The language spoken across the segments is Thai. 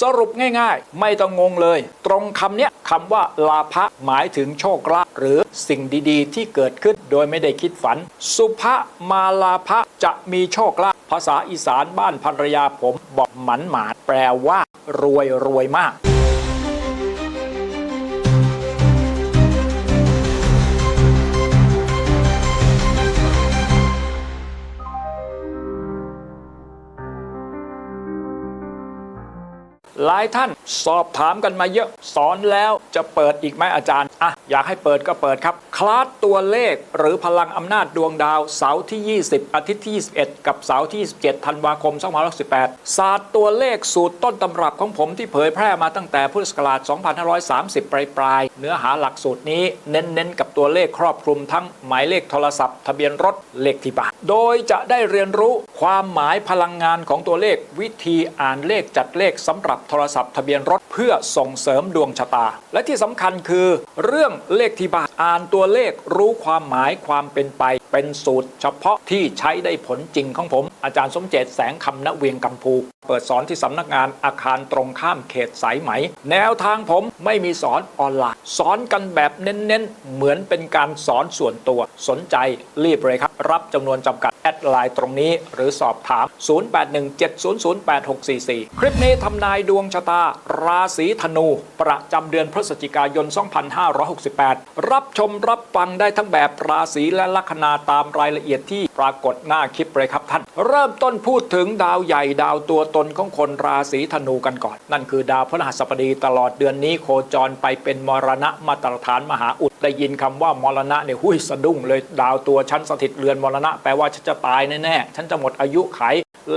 สรุปง่ายๆ ไม่ต้องงงเลย ตรงคำเนี้ยคำว่าลาภะหมายถึงโชคลาภหรือสิ่งดีๆ ที่เกิดขึ้นโดยไม่ได้คิดฝัน สุภะมาลาภะจะมีโชคลาภภาษาอีสานบ้านภรรยาผมบอกหมันหมานแปลว่ารวยรวยมาก หลายท่านสอบถามกันมาเยอะ สอนแล้วจะเปิดอีกไหมอาจารย์อะอยากให้เปิดก็เปิดครับ คลาสตัวเลขหรือพลังอำนาจดวงดาว เสาร์ที่ 20 อาทิตย์ที่ 21 กับเสาร์ที่ 27 ธันวาคม 2518ศาสตร์ตัวเลขสูตรต้นตำรับของผมที่เผยแพร่มาตั้งแต่พุทธศักราช 2530 ปลายปลายๆเนื้อหาหลักสูตรนี้เน้นๆ กับตัวเลขครอบคลุมทั้งหมายเลขโทรศัพท์ ทะเบียนรถเลขที่บ้านโดยจะได้เรียนรู้ความหมายพลังงานของตัวเลขวิธีอ่านเลขจัดเลขสำหรับโทรศัพท์ทะเบียนรถเพื่อส่งเสริมดวงชะตา และที่สำคัญคือเรื่องเลขที่บ้านอ่านตัวเลขรู้ความหมายความเป็นไป เป็นสูตรเฉพาะที่ใช้ได้ผลจริงของผม อาจารย์สมเจตแสงคำณเวียงกัมพู เปิดสอนที่สำนักงานอาคารตรงข้ามเขตสายไหม แนวทางผมไม่มีสอนออนไลน์ สอนกันแบบเน้นๆ เหมือนเป็นการสอนส่วนตัว สนใจรีบเลยครับ รับจำนวนจำกัดแอดไลน์ตรงนี้ หรือสอบถาม 0817008644 คลิปนี้ทำนายดวงชะตา ราศีธนู ประจำเดือนพฤศจิกายน 2568 รับชมรับฟังได้ทั้งแบบราศีและลัคนาตามรายละเอียดที่ปรากฏหน้าคลิปเลยครับท่าน เริ่มต้นพูดถึงดาวใหญ่ดาวตัวตนของคนราศีธนูกันก่อน นั่นคือดาวพฤหัสบดีตลอดเดือนนี้โคจรไปเป็นมรณะมาตรฐานมหาอุดได้ยินคำว่ามรณะเนี่ยหุ้ยสะดุ้งเลยดาวตัวชั้นสถิตเรือนมรณะแปลว่าฉันจะตายแน่ๆฉันจะหมดอายุไข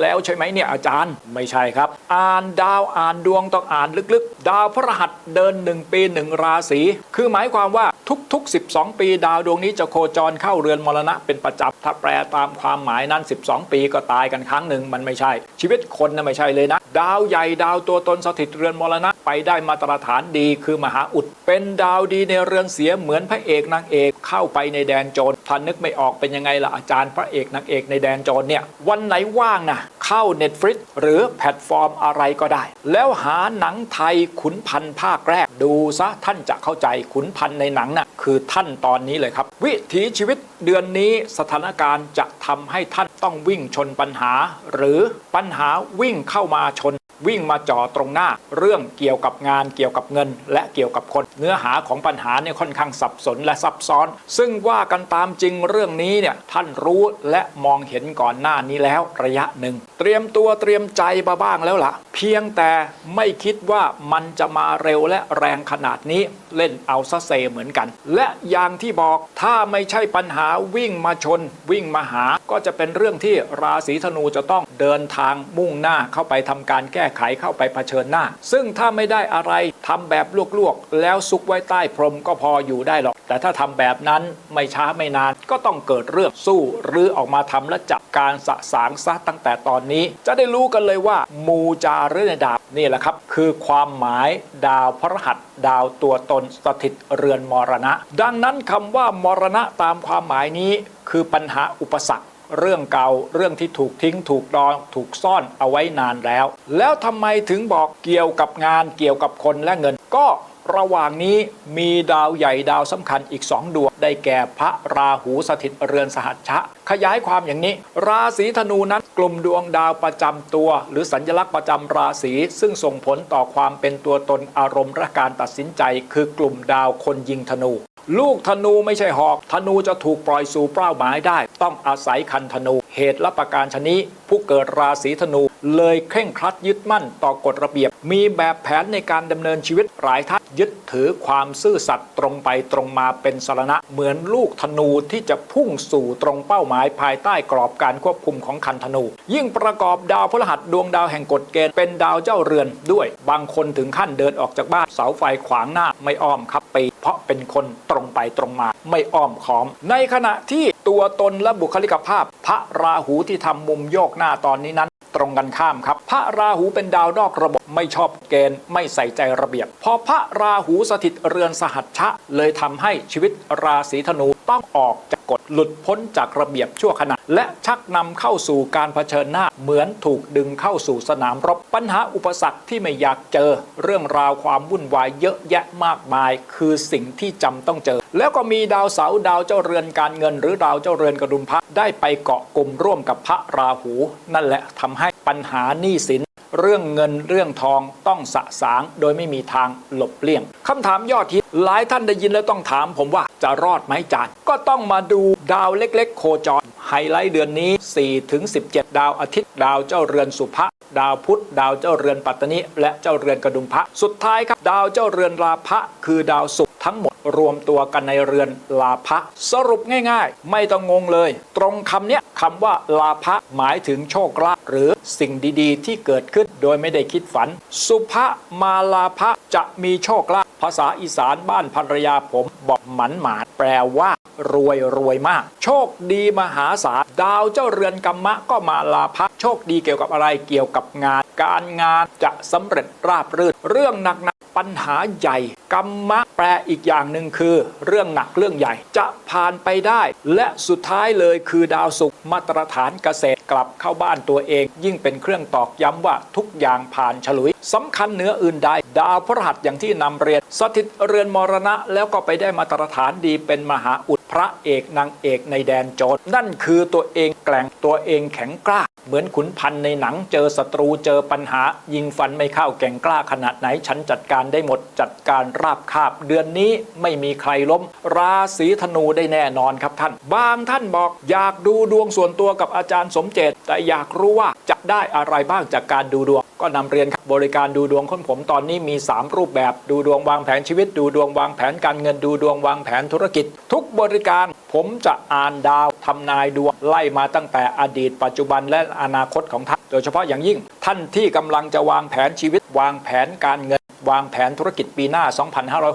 แล้วใช่ไหมเนี่ยอาจารย์ไม่ใช่ครับ อ่านดาวอ่านดวงต้องอ่านลึกๆ ดาวพระรหัสเดินหนึ่งปีหนึ่งราศีคือหมายความว่า ทุก ๆ 12 ปีดาวดวงนี้จะโคจรเข้าเรือนมรณะเป็นประจำถ้าแปลตามความหมายนั้น 12 ปีก็ตายกันครั้งหนึ่งมันไม่ใช่ ชีวิตคนนะไม่ใช่เลยนะ ดาวใหญ่ดาวตัวตนสถิตเรือนมรณะไปได้มาตรฐานดีคือมหาอุด เป็นดาวดีในเรือนเสียเหมือนพระเอกนางเอกเข้าไปในแดนโจรถ้านึกไม่ออกเป็นยังไงล่ะอาจารย์พระเอกนางเอกในแดนโจรเนี่ยวันไหนว่างนะ เข้า Netflix หรือแพลตฟอร์มอะไรก็ได้ แล้วหาหนังไทยขุนพันธ์ภาคแรก ดูซะท่านจะเข้าใจขุนพันธ์ในหนังน่ะคือท่านตอนนี้เลยครับ วิถีชีวิตเดือนนี้สถานการณ์จะทำให้ท่านต้องวิ่งชนปัญหา หรือปัญหาวิ่งเข้ามาชน วิ่งมาจ่อตรงหน้า เรื่องเกี่ยวกับงานเกี่ยวกับเงิน และเกี่ยวกับคน เนื้อหาของปัญหาเนี่ยค่อนข้างสับสนและซับซ้อน ซึ่งว่ากันตามจริงเรื่องนี้เนี่ยท่านรู้และมองเห็นก่อนหน้านี้แล้วระยะหนึ่ง เตรียมตัวเตรียมใจมาบ้างแล้วล่ะ เพียงแต่ไม่คิดว่ามันจะมาเร็วและแรงขนาดนี้เล่นเอาซะเซเหมือนกัน และอย่างที่บอกถ้าไม่ใช่ปัญหาวิ่งมาชน วิ่งมาหาก็จะเป็นเรื่องที่ราศีธนูจะต้องเดินทางมุ่งหน้าเข้าไปทำการแก้ไขเข้าไปเผชิญหน้า ซึ่งถ้าไม่ได้อะไรทำแบบลวกๆ แล้วซุกไว้ใต้พรมก็พออยู่ได้หรอก แต่ถ้าทำแบบนั้นไม่ช้าไม่นาน ก็ต้องเกิดเรื่องสู้หรือออกมาทำและจัดการสะสางซะตั้งแต่ตอนนี้ จะได้รู้กันเลยว่ามูจาหรือในดาบนี่แหละครับ คือความหมายดาวพระหัสดาวตัวตนสถิตเรือนมรณะ ดังนั้นคำว่ามรณะตามความหมายนี้ คือปัญหาอุปสรรค เรื่องเก่าเรื่องที่ถูกทิ้งถูกดองถูกซ่อนเอาไว้นานแล้ว แล้วทำไมถึงบอกเกี่ยวกับงานเกี่ยวกับคนและเงิน ก็ระหว่างนี้มีดาวใหญ่ดาวสำคัญอีกสองดวง ได้แก่พระราหูสถิตเรือนสหัชชะ ขยายความอย่างนี้ ราศีธนูนั้นกลุ่มดวงดาวประจำตัว หรือสัญลักษณ์ประจำราศีซึ่งส่งผลต่อความเป็นตัวตนอารมณ์และการตัดสินใจ คือกลุ่มดาวคนยิงธนู ลูกธนูไม่ใช่หอก ธนูจะถูกปล่อยสู่เป้าหมายได้ ต้องอาศัยคันธนู เหตุและประการชนี้ ผู้เกิดราศีธนู เลยเคร่งครัดยึดมั่นต่อกฎระเบียบ มีแบบแผนในการดำเนินชีวิตหลายท่านยึดถือความซื่อสัตย์ตรงไปตรงมาเป็นสารณะ เหมือนลูกธนูที่จะพุ่งสู่ตรงเป้าหมายภายใต้กรอบการควบคุมของคันธนู ยิ่งประกอบดาวพฤหัสดวงดาวแห่งกฎเกณฑ์เป็นดาวเจ้าเรือนด้วย บางคนถึงขั้นเดินออกจากบ้านเสาไฟขวางหน้าไม่อ้อมครับปี ราะเป็นคนตรงไปตรงมาไม่อ้อมค้อม ในขณะที่ตัวตนและบุคลิกภาพ พระราหูที่ทำมุมโยกหน้าตอนนี้นั้นตรงกันข้ามครับ พระราหูเป็นดาวนอกระบบไม่ชอบเกณฑ์ไม่ใส่ใจระเบียบ พอพระราหูสถิตเรือนสหัชชะ เลยทำให้ชีวิตราศีธนู ต้องออกจากกฎหลุดพ้นจากระเบียบชั่วขณะ และชักนำเข้าสู่การเผชิญหน้า เหมือนถูกดึงเข้าสู่สนามรบปัญหาอุปสรรคที่ไม่อยากเจอ เรื่องราวความวุ่นวายเยอะแยะมากมาย คือสิ่งที่จำต้องเจอ แล้วก็มีดาวเสาร์ดาวเจ้าเรือนการเงิน หรือดาวเจ้าเรือนกระดุมพระได้ไปเกาะกลุ่มร่วมกับพระราหู นั่นแหละทำให้ปัญหาหนี้สิน เรื่องเงินเรื่องทองต้องสะสางโดยไม่มีทางหลบเลี่ยงคำถามยอดฮิตหลายท่านได้ยินแล้วต้องถามผมว่าจะรอดไหมจานก็ต้องมาดูดาวเล็กๆ โคจร ไฮไลท์เดือนนี้4ถึง17 ดาวอาทิตย์ ดาวเจ้าเรือนสุภะดาวพุธดาวเจ้าเรือนปัตตนิและเจ้าเรือนกระดุมพระ สุดท้ายครับ ดาวเจ้าเรือนราพะคือดาวศุกร์ทั้งหมด รวมตัวกันในเรือนลาภะสรุปง่ายๆ ไม่ต้องงงเลย ตรงคำเนี้ยคำว่าลาภะหมายถึงโชคลาภหรือสิ่งดีๆ ที่เกิดขึ้นโดยไม่ได้คิดฝัน สุภะมาลาภะจะมีโชคลาภภาษาอีสานบ้านภรรยาผมบอกหมันหมานแปลว่ารวยรวยมาก โชคดีมหาศาลดาวเจ้าเรือนกรรมะก็มาลาภะโชคดีเกี่ยวกับอะไรเกี่ยวกับงาน การงานจะสำเร็จราบรื่นเรื่องหนัก ปัญหาใหญ่กรรมะแปลอีกอย่างหนึ่งคือ เรื่องหนักเรื่องใหญ่ จะผ่านไปได้ และสุดท้ายเลยคือดาวศุกร์มาตรฐานเกษตรกลับเข้าบ้านตัวเอง ยิ่งเป็นเครื่องตอกย้ำว่าทุกอย่างผ่านฉลุยสำคัญเหนืออื่นใด ดาวพฤหัสอย่างที่นำเรียน สถิตเรือนมรณะ แล้วก็ไปได้มาตรฐานดีเป็นมหาอุดพระเอกนางเอกในแดนโจรนั่นคือตัวเองแกล่งตัวเองแข็งกล้า เหมือนขุนพันธ์ในหนังเจอศัตรูเจอปัญหา ยิงฟันไม่เข้าแก่งกล้าขนาดไหน ฉันจัดการได้หมดจัดการราบคาบ เดือนนี้ไม่มีใครล้ม ราศีธนูได้แน่นอนครับท่าน บางท่านบอกอยากดูดวงส่วนตัวกับอาจารย์สมเจต แต่อยากรู้ว่าจะได้อะไรบ้างจากการดูดวง ก็นำเรียนครับบริการดูดวงของผมตอนนี้มี 3 รูปแบบ ดูดวงวางแผนชีวิต ดูดวงวางแผนการเงินดูดวงวางแผนธุรกิจ ทุกบริการผมจะอ่านดาว ทำนายดวงไล่มาตั้งแต่อดีต ปัจจุบันและอนาคตของท่าน โดยเฉพาะอย่างยิ่ง ท่านที่กำลังจะวางแผนชีวิต วางแผนการเงิน วางแผนธุรกิจปีหน้า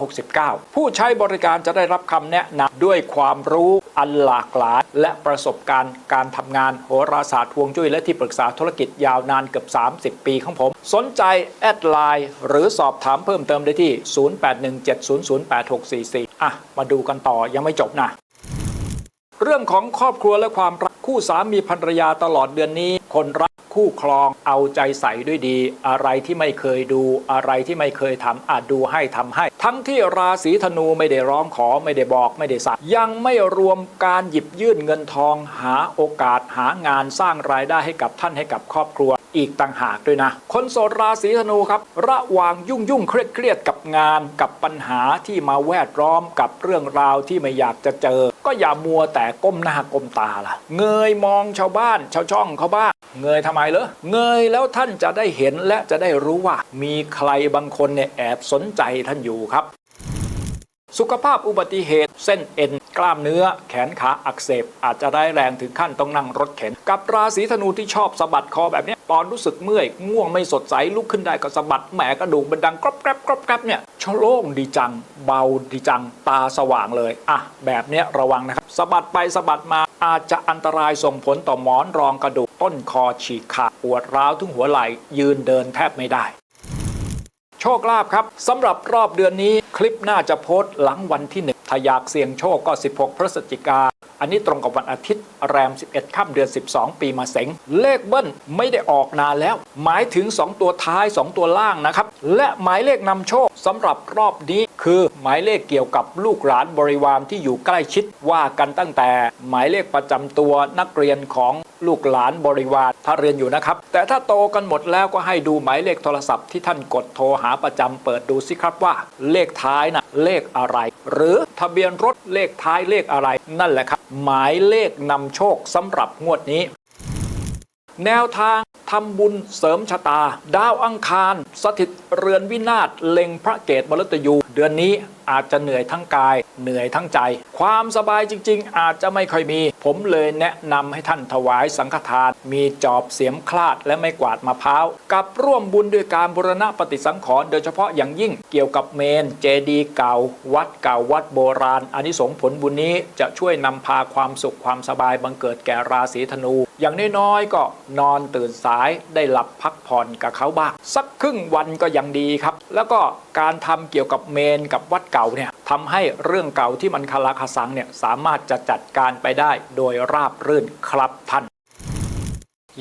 2569 ผู้ใช้บริการจะได้รับคำแนะนำด้วยความรู้อันหลากหลาย และประสบการณ์การทำงานโหราศาสตร์ฮวงจุ้ยและที่ปรึกษาธุรกิจยาวนานเกือบ 30 ปีของผม สนใจแอดไลน์หรือสอบถามเพิ่มเติมได้ที่ 0817008644 อะ มาดูกันต่อยังไม่จบนะ เรื่องของครอบครัวและความรักคู่สามีภรรยาตลอดเดือนนี้ คนรักคู่ครองเอาใจใส่ด้วยดี อะไรที่ไม่เคยดูอะไรที่ไม่เคยทำอาจดูให้ทำให้ ทั้งที่ราศีธนูไม่ได้ร้องขอไม่ได้บอกไม่ได้สั่งยังไม่รวมการหยิบยื่นเงินทอง หาโอกาสหางานสร้างรายได้ให้กับท่านให้กับครอบครัวอีกต่างหากด้วยนะ คนโสดราศีธนูครับ ระหว่างยุ่งยุ่งเครียดเครียดกับงาน กับปัญหาที่มาแวดล้อมกับเรื่องราวที่ไม่อยากจะเจอ ก็อย่ามัวแต่ก้มหน้าก้มตาล่ะ เงยมองชาวบ้าน ชาวช่องเขาบ้างเงยทำไมเหรอเงยแล้วท่านจะได้เห็นและจะได้รู้ว่า มีใครบางคนเนี่ยแอบสนใจท่านอยู่ครับ สุขภาพอุบัติเหตุ เส้นเอ็น กล้ามเนื้อ แขนขาอักเสบ อาจจะได้แรงถึงขั้นต้องนั่งรถเข็น กับราศีธนูที่ชอบสะบัดคอแบบนี้ตอนรู้สึกเมื่อยง่วงไม่สดใสลุกขึ้นได้ก็สะบัดแหมกระดูกมันดังกรอบแกรบกรอบแกรบเนี่ยชโล่งดีจัง เบาดีจัง ตาสว่างเลยอะแบบนี้ระวังนะครับสะบัดไปสะบัดมาอาจจะอันตรายส่งผลต่อหมอนรองกระดูกต้นคอฉีกขาดปวดร้าวถึงหัวไหล่ยืนเดินแทบไม่ได้ โชคลาภครับสำหรับรอบเดือนนี้คลิปน่าจะโพสต์หลังวันที่1ถ้าอยากเสี่ยงโชคก็ 16 พฤศจิกา อันนี้ตรงกับวันอาทิตย์แรม 11ค่ำเดือน 12 ปีมาเสงเลขเบิ้ลไม่ได้ออกนานแล้ว หมายถึง 2 ตัวท้าย 2 ตัวล่างนะครับ และหมายเลขนำโชคสำหรับรอบนี้คือหมายเลขเกี่ยวกับลูกหลานบริวารที่อยู่ใกล้ชิดว่ากันตั้งแต่ หมายเลขประจำตัวนักเรียนของ ลูกหลานบริวารถ้าเรียนอยู่นะครับ แต่ถ้าโตกันหมดแล้วก็ให้ดูหมายเลขโทรศัพท์ที่ท่านกดโทรหาประจำเปิดดูสิครับว่า เลขท้ายน่ะเลขอะไร หรือทะเบียนรถเลขท้ายเลขอะไร นั่นแหละครับ หมายเลขนำโชคสำหรับงวดนี้ แนวทางทำบุญเสริมชะตา ดาวอังคาร สถิตเรือนวินาศเล็งพระเกตมฤตยูเดือนนี้ อาจจะเหนื่อยทั้งกาย เหนื่อยทั้งใจ ความสบายจริง ๆ อาจจะไม่ค่อยมี ผมเลยแนะนำให้ท่านถวายสังฆทาน มีจอบเสียมคลาดและไม่กวาดมะพร้าว กับร่วมบุญด้วยการบูรณะปฏิสังขรณ์โดยเฉพาะอย่างยิ่งเกี่ยวกับเมน เจดีย์เก่า วัดเก่าวัดโบราณอานิสงส์ผลบุญนี้จะช่วยนำพาความสุขความสบายบังเกิดแก่ราศีธนู อย่างน้อยๆก็นอนตื่นสายได้หลับพักผ่อนกับเขาบ้างสักครึ่งวันก็ยังดีครับ แล้วก็การทำเกี่ยวกับเมนกับวัดเก่าเนี่ยททำให้เรื่องเก่าที่มันคาราคาซังเนี่ยสามารถจะจัดการไปได้โดยราบรื่นครับท่าน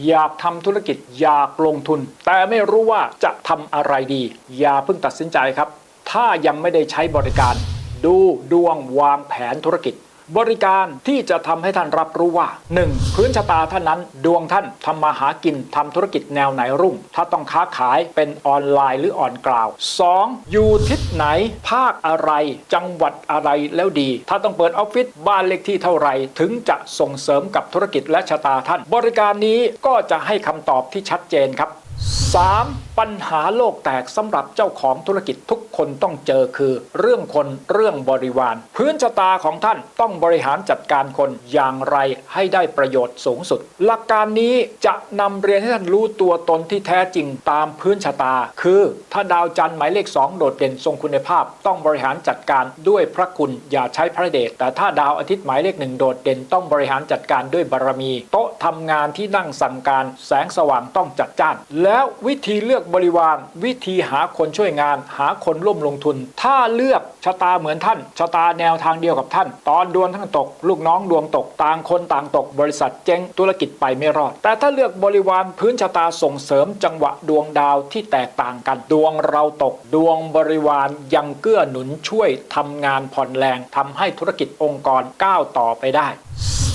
อยากทำธุรกิจอยากลงทุน แต่ไม่รู้ว่าจะทำอะไรดี อย่าเพิ่งตัดสินใจครับ ถ้ายังไม่ได้ใช้บริการ ดูดวงวางแผนธุรกิจ บริการที่จะทำให้ท่านรับรู้ว่า 1. พื้นชะตาท่านนั้น ดวงท่านทำมาหากินทำธุรกิจแนวไหนรุ่ง ถ้าต้องค้าขายเป็นออนไลน์หรือออนกราว 2. อยู่ทิศไหน ภาคอะไร จังหวัดอะไรแล้วดี ถ้าต้องเปิดออฟฟิศบ้านเลขที่เท่าไหร่ถึงจะส่งเสริมกับธุรกิจและชะตาท่าน บริการนี้ก็จะให้คำตอบที่ชัดเจนครับ 3. ปัญหาโลกแตกสำหรับเจ้าของธุรกิจทุกคนต้องเจอคือ เรื่องคนเรื่องบริวาร พื้นชะตาของท่านต้องบริหารจัดการคนอย่างไรให้ได้ประโยชน์สูงสุด หลักการนี้จะนำเรียนให้ท่านรู้ตัวตนที่แท้จริงตามพื้นชะตา คือถ้าดาวจันทร์หมายเลข 2 โดดเด่นทรงคุณภาพ ต้องบริหารจัดการด้วยพระคุณอย่าใช้พระเดชแต่ถ้าดาวอาทิตย์หมายเลขหนึ่งโดดเด่นต้องบริหารจัดการด้วยบารมี โต๊ะทำงานที่นั่งสั่งการแสงสว่างต้องจัดจ้าน แล้ววิธีเลือกบริวาร วิธีหาคนช่วยงาน หาคนร่วมลงทุน ถ้าเลือกชะตาเหมือนท่าน ชะตาแนวทางเดียวกับท่าน ตอนดวงท่านตก ลูกน้องดวงตกต่างคนต่างตก บริษัทเจ๊งธุรกิจไปไม่รอด แต่ถ้าเลือกบริวารพื้นชะตาส่งเสริมจังหวะดวงดาวที่แตกต่างกันดวงเราตก ดวงบริวารยังเกื้อหนุนช่วยทำงานผ่อนแรงทำให้ธุรกิจองค์กรก้าวต่อไปได้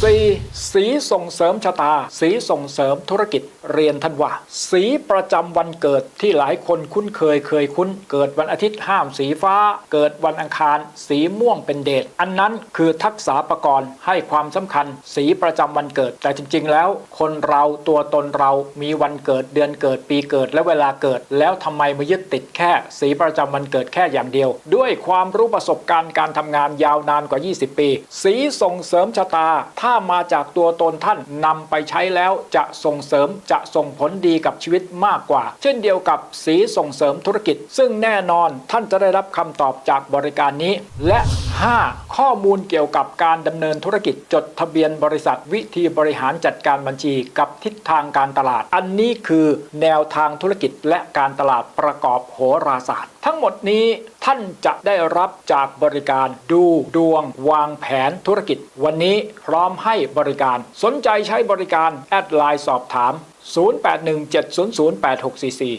4. สีส่งเสริมชะตา สีส่งเสริมธุรกิจเรียนท่านว่า สีประจำวันเกิดที่หลายคนคุ้นเคยเคยคุ้น เกิดวันอาทิตย์ห้ามสีฟ้า เกิดวันอังคาร สีม่วงเป็นเดชอันนั้นคือทักษะประกรณ์ให้ความสำคัญ สีประจำวันเกิด แต่จริง ๆ แล้ว คนเราตัวตนเรามีวันเกิดเดือนเกิดปีเกิดและเวลาเกิด แล้วทำไมมายึดติดแค่ สีประจำวันเกิดแค่อย่างเดียว ด้วยความรู้ประสบการณ์การทำงานยาวนานกว่า 20 ปี สีส่งเสริมชะตาถ้ามาจากตัวตนท่านนำไปใช้แล้วจะส่งเสริมจะส่งผลดีกับชีวิตมากกว่า เช่นเดียวกับสีส่งเสริมธุรกิจ ซึ่งแน่นอนท่านจะได้รับคำตอบจากบริการนี้ และ 5. ข้อมูลเกี่ยวกับการดำเนินธุรกิจจดทะเบียนบริษัทวิธีบริหารจัดการบัญชีกับทิศทางการตลาด อันนี้คือแนวทางธุรกิจและการตลาดประกอบโหราศาสตร์ ทั้งหมดนี้ ท่านจะได้รับจากบริการดูดวงวางแผนธุรกิจ วันนี้พร้อมให้บริการ สนใจใช้บริการ แอดไลน์สอบถาม 0817008644